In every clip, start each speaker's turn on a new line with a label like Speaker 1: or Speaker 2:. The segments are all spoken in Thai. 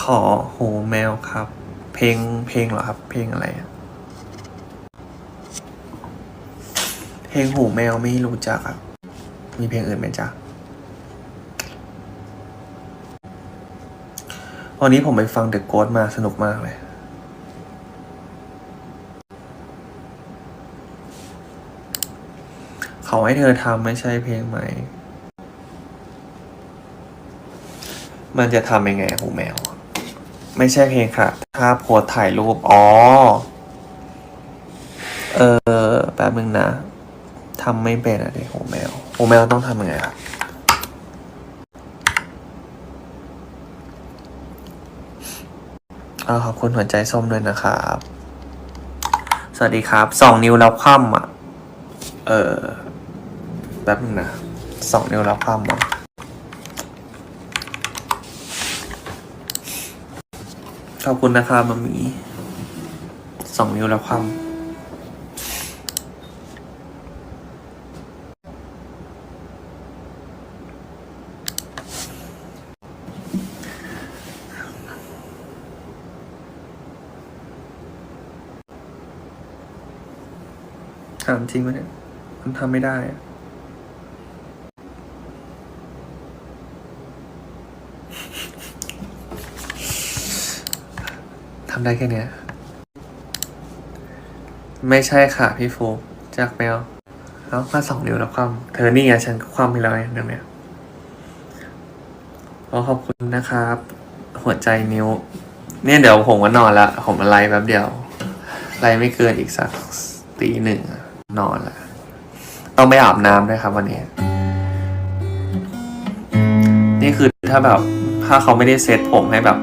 Speaker 1: ขอหูแมวครับ เพลงเพลงเหรอครับ เพลงอะไร เพลงหูแมวไม่รู้จักครับ มีเพลงอื่นไหมจ๊ะวันนี้ผมไปฟังเดอะโก t มาสนุกมากเลยเขาให้เธอทำไม่ใช่เพลงใหม่ มันจะทำยังไงหูแมว ไม่ใช่เพลงค่ะถ้าโพสถ่ายรูป อ๋อ เออแป๊บนึงนะทำไม่เป็นอะเด็กหูแมวหูแมวต้องทำยังไงครับอาขอบคุณหัวใจส้มด้วยนะครับ สวัสดีครับ สองนิ้วแล้วคว่ำอะ เออแป๊บนึงนะ สองนิ้วแล้วคว่ำอะ ขอบคุณนะครับมามีสองนิ้วแล้วความถามจริงไหมเนี่ย มันทำไม่ได้อะ ทำได้แค่เนี้ย ไม่ใช่ค่ะพี่ฟูจากแมวเอามาสองนิ้วแล้วความ เธอนี่ไงฉันก็ความไปแล้วไงเดี๋ยวเนี้ยขอขอบคุณนะครับ หัวใจนิ้ว เนี่ยเดี๋ยวผมก็นอนละผมไลฟ์แป๊บเดียวไลฟ์ไม่เกินอีกสักตีหนึ่งนอนละต้องไปอาบน้ำด้วยครับวันนี้ นี่คือถ้าแบบ ถ้าเขาไม่ได้เซตผมให้แบบ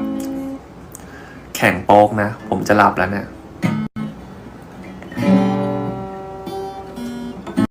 Speaker 1: แข่งโป๊กนะ ผมจะหลับแล้วเนี่ย